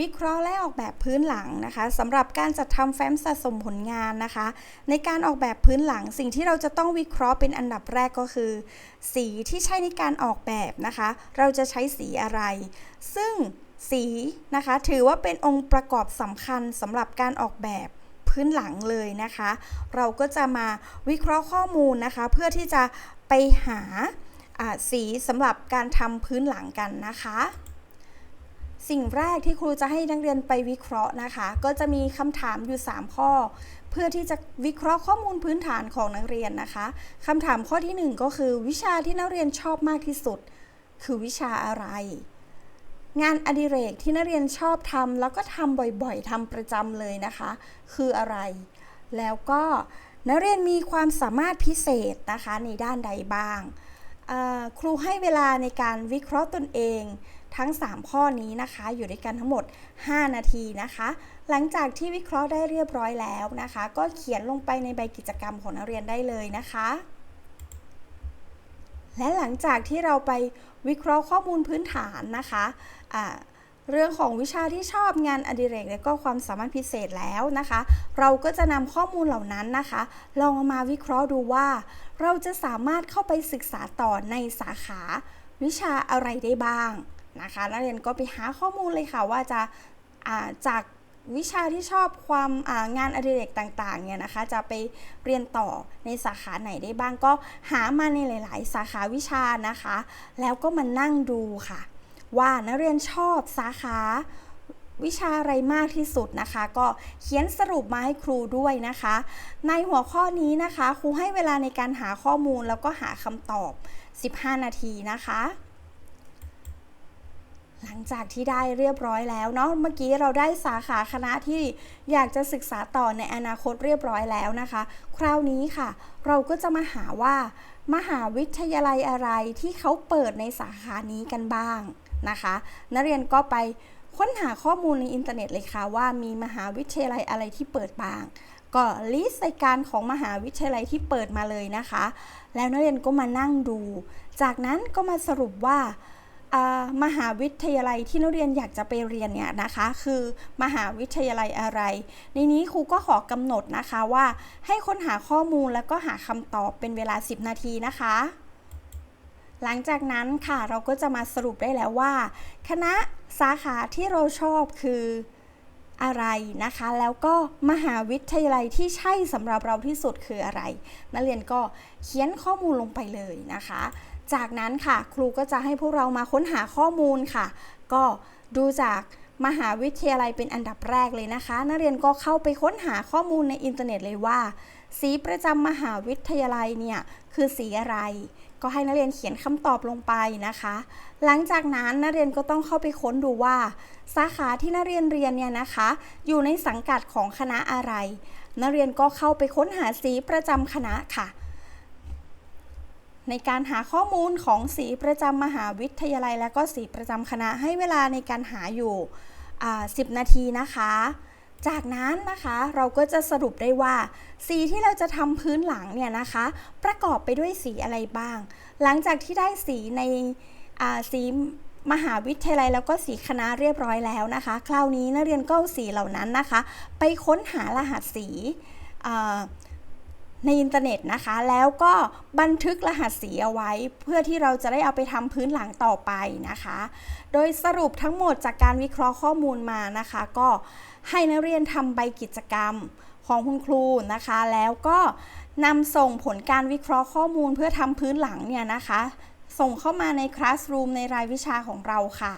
วิเคราะห์และออกแบบพื้นหลังนะคะสำหรับการจัดทำแฟ้มสะสมผลงานนะคะ ในการออกแบบพื้นหลังสิ่งที่เราจะต้องวิเคราะห์เป็นอันดับแรกก็คือ สีที่ใช้ในการออกแบบนะคะ เราจะใช้สีอะไร ซึ่งสีนะคะ ถือว่าเป็นองค์ประกอบสำคัญสำหรับการออกแบบพื้นหลังเลยนะคะ เราก็จะมาวิเคราะห์ข้อมูลนะคะ เพื่อที่จะไปหาสีสำหรับการทำพื้นหลังกันนะคะ สิ่งแรกที่ครูจะให้นักเรียนไปวิเคราะห์นะคะ ก็จะมีคำถามอยู่ 3 ข้อ เพื่อที่จะวิเคราะห์ข้อมูลพื้นฐานของนักเรียนนะคะคำถามข้อที่ 1 ก็คือวิชาที่นักเรียนชอบมากที่สุด คือวิชาอะไร งานอดิเรกที่นักเรียนชอบทำแล้วก็ทำบ่อยๆทำประจำเลยนะคะ คืออะไร แล้วก็นักเรียนมีความสามารถพิเศษนะคะในด้านใดบ้างครูให้เวลาในการวิเคราะห์ตนเอง ทั้ง 3 ข้อนี้นะคะ อยู่ด้วยกันทั้งหมด 5 นาทีนะคะ หลังจากที่วิเคราะห์ได้เรียบร้อยแล้วนะคะ ก็เขียนลงไปในใบกิจกรรมของนักเรียนได้เลยนะคะ และหลังจากที่เราไปวิเคราะห์ข้อมูลพื้นฐานนะคะะเรื่องของวิชาที่ชอบงานอดิเรกและก็ความสามารถพิเศษแล้วนะคะ เราก็จะนำข้อมูลเหล่านั้นนะคะ ลองมาวิเคราะห์ดูว่า เราจะสามารถเข้าไปศึกษาต่อในสาขา วิชาอะไรได้บ้าง นะคะนักเรียนก็ไปหาข้อมูลเลยค่ะว่าจะาจากวิชาที่ชอบความงานอดิเรกต่างๆเนี่ยนะคะจะไปเรียนต่อในสาขาไหนได้บ้างก็หามาในหลาย ๆ สาขาวิชานะคะ แล้วก็มานั่งดูค่ะ ว่านักเรียนชอบสาขาวิชาอะไรมากที่สุดนะคะ ก็เขียนสรุปมาให้ครูด้วยนะคะ ในหัวข้อนี้นะคะ ครูให้เวลาในการหาข้อมูลแล้วก็หาคำตอบ 15 นาทีนะคะ หลังจากที่ได้เรียบร้อยแล้วเนาะเมื่อกี้เราได้สาขาคณะที่อยากจะศึกษาต่อในอนาคตเรียบร้อยแล้วนะคะ คราวนี้ค่ะ เราก็จะมาหาว่า มหาวิทยาลัยอะไรที่เขาเปิดในสาขานี้กันบ้างนะคะ นักเรียนก็ไปค้นหาข้อมูลในอินเทอร์เน็ตเลยค่ะ ว่ามีมหาวิทยาลัยอะไรที่เปิดบ้าง ก็ลิสต์รายการของมหาวิทยาลัยที่เปิดมาเลยนะคะ แล้วนักเรียนก็มานั่งดู จากนั้นก็มาสรุปว่า มหาวิทยาลัยที่นักเรียนอยากจะไปเรียนเนี่ยนะคะ คือมหาวิทยาลัยอะไร ในนี้ครูก็ขอกำหนดนะคะว่าให้ค้นหาข้อมูลแล้วก็หาคำตอบเป็นเวลา 10 นาทีนะคะ หลังจากนั้นค่ะเราก็จะมาสรุปได้แล้วว่า คณะสาขาที่เราชอบคืออะไรนะคะ แล้วก็มหาวิทยาลัยที่ใช่สำหรับเราที่สุดคืออะไร นักเรียนก็เขียนข้อมูลลงไปเลยนะคะ จากนั้นค่ะครูก็จะให้พวกเรามาค้นหาข้อมูลค่ะ ก็ดูจากมหาวิทยาลัยเป็นอันดับแรกเลยนะคะ นักเรียนก็เข้าไปค้นหาข้อมูลในอินเทอร์เน็ตเลยว่า สีประจำมหาวิทยาลัยเนี่ยคือสีอะไร ก็ให้นักเรียนเขียนคำตอบลงไปนะคะ หลังจากนั้นนักเรียนก็ต้องเข้าไปค้นดูว่า สาขาที่นักเรียนเรียนเนี่ยนะคะ อยู่ในสังกัดของคณะอะไร นักเรียนก็เข้าไปค้นหาสีประจำคณะค่ะ ในการหาข้อมูลของสีประจำมหาวิทยาลัย และก็สีประจำคณะให้เวลาในการหาอยู่ 10 นาทีนะคะ จากนั้นนะคะเราก็จะสรุปได้ว่าสีที่เราจะทำพื้นหลังเนี่ยนะคะ ประกอบไปด้วยสีอะไรบ้าง หลังจากที่ได้สีในสีมหาวิทยาลัยแล้วก็สีคณะเรียบร้อยแล้วนะคะ คราวนี้นักเรียนก็สีเหล่านั้นนะคะ ไปค้นหารหัสสี ในอินเทอร์เน็ตนะคะ แล้วก็บันทึกรหัสสีเอาไว้ เพื่อที่เราจะได้เอาไปทำพื้นหลังต่อไปนะคะ โดยสรุปทั้งหมดจากการวิเคราะห์ข้อมูลมานะคะ ก็ให้นักเรียนทำใบกิจกรรมของคุณครูนะคะ แล้วก็นำส่งผลการวิเคราะห์ข้อมูลเพื่อทำพื้นหลังเนี่ยนะคะ ส่งเข้ามาในคลาสรูมในรายวิชาของเราค่ะ